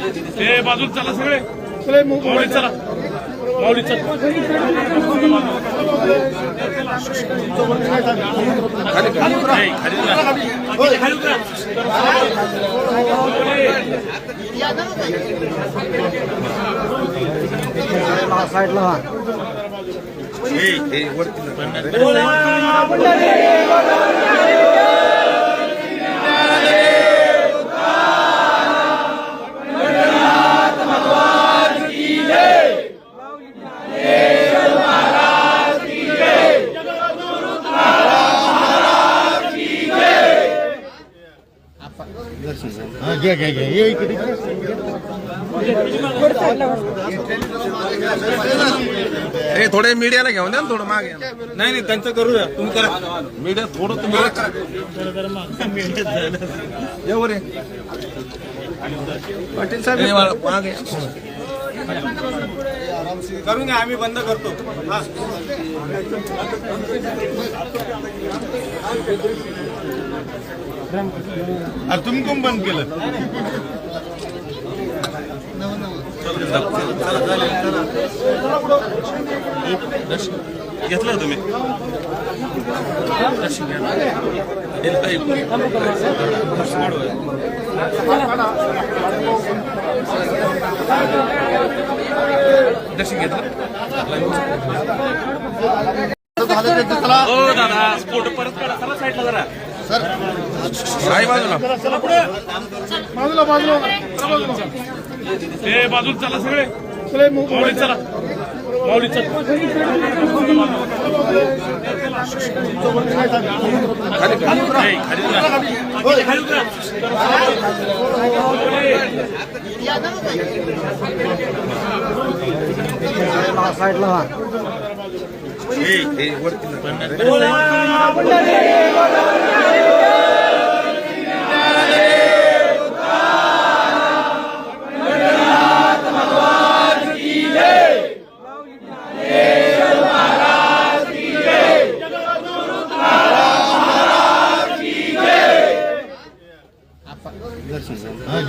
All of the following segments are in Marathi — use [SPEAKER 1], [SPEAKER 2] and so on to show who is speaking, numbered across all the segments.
[SPEAKER 1] ते बाजूला चला सगळे माऊली चला माऊली चला. खाली उतरा.
[SPEAKER 2] साईडला घ्या घ्या घ्या ये इकडे.
[SPEAKER 3] हे थोडे मीडियाला घेऊन द्या ना थोडं मागे.
[SPEAKER 1] नाही नाही त्यांचं करूया तुम्ही करा.
[SPEAKER 3] मीडिया थोडं तुम्ही ये वर ये.
[SPEAKER 2] पाटील
[SPEAKER 3] वा- मागे.
[SPEAKER 1] करून घ्या आम्ही बंद करतो. हा.
[SPEAKER 4] अरे तुम्ही कोण बंद केलं?
[SPEAKER 1] घेतलं तुम्ही?
[SPEAKER 3] दर्शन घेतलं
[SPEAKER 4] झालं
[SPEAKER 1] हो दादा. फोटो परत काढा चला साईडला जरा.
[SPEAKER 3] आई बाजूला.
[SPEAKER 4] बाजूला बाजूला. चला बाजूला.
[SPEAKER 1] बाजूला चला सगळे. माऊली चला. माऊली चला. नाही, उतरा.
[SPEAKER 2] साईडला
[SPEAKER 3] वरती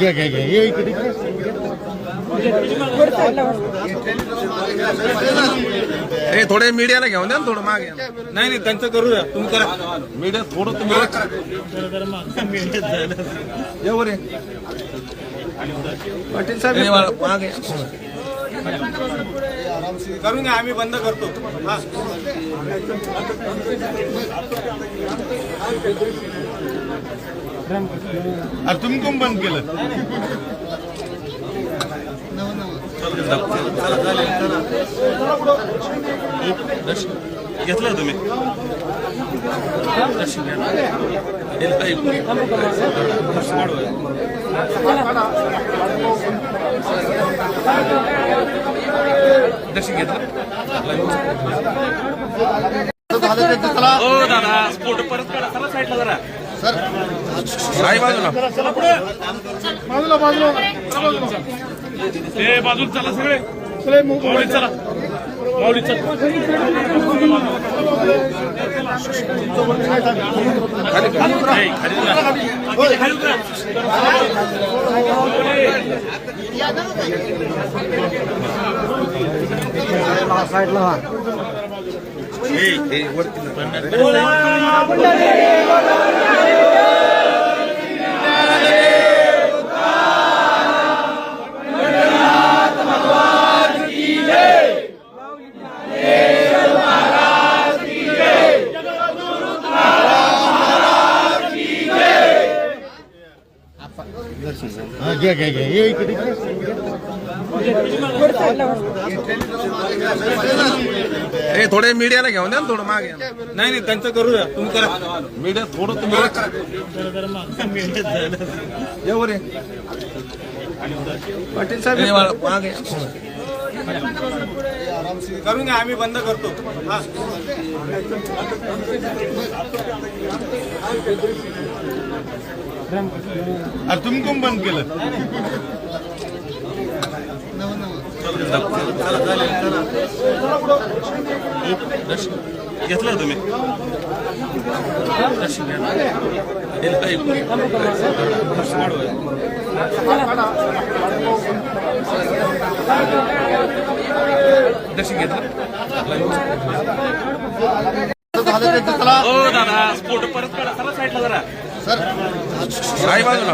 [SPEAKER 4] घ्या घ्या घ्या ये इकडे.
[SPEAKER 3] हे थोडे मीडियाला घेऊन द्या ना थोडं मागे.
[SPEAKER 1] नाही नाही त्यांचं करूया तुम्ही करा.
[SPEAKER 3] मीडिया थोडं तुम्ही ये वर ये.
[SPEAKER 2] पाटील
[SPEAKER 3] हे वा- मागे.
[SPEAKER 1] करून घ्या आम्ही बंद करतो. हा.
[SPEAKER 4] अरे तुम्ही कोण बंद केलं?
[SPEAKER 1] घेतलं तुम्ही?
[SPEAKER 3] दर्शन घेतलं?
[SPEAKER 4] झालं त्यांचं चला
[SPEAKER 1] हो दादा फोटो परत काढा. साईडला जरा.
[SPEAKER 3] आई बाजूला.
[SPEAKER 4] बाजूला बाजूला.
[SPEAKER 1] ते बाजूला चला सगळे. माऊली चला. माऊली चला. नाही.
[SPEAKER 2] साईडला
[SPEAKER 3] हे वरती
[SPEAKER 4] हा, घ्या घ्या घ्या ये इकडे
[SPEAKER 3] हे थोडे मीडियाला घेऊन द्या ना थोडं मागे.
[SPEAKER 1] नाही नाही त्यांचं करूया. तुम्ही करा.
[SPEAKER 3] मीडिया थोडं तुम्ही ये वर ये.
[SPEAKER 2] पाटील
[SPEAKER 3] वा- मागे.
[SPEAKER 1] करून घ्या आम्ही बंद करतो. हा.
[SPEAKER 4] अरे तुम्ही कोण बंद केलं?
[SPEAKER 3] घेतलं तुम्ही? दर्शन घेतलं? हो दादा फोटो परत काढा. साईडला जरा. बाजूला.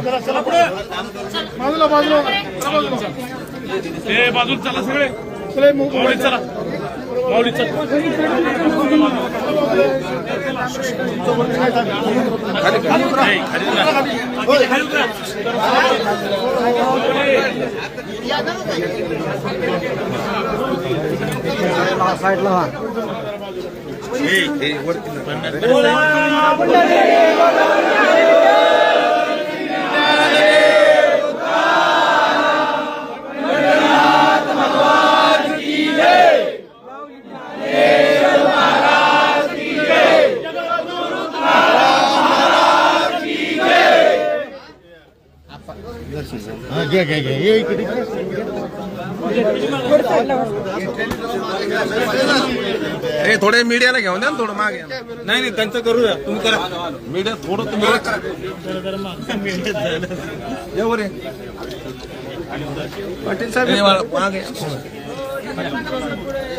[SPEAKER 1] बाजूला बाजूला. ए बाजूला चला सगळे. चला माऊलीत चला. माऊलीत चला.
[SPEAKER 2] साईडला व्हा
[SPEAKER 3] ए, ए, वरती
[SPEAKER 2] ये इकडे
[SPEAKER 3] ए थोडे मीडियाला घेऊन द्या ना थोडं मागे. नाही नाही त्यांचं करूया. तुम्ही करा. मीडिया थोडं तुम्ही ये वर ये. पाटील साहेब मागे.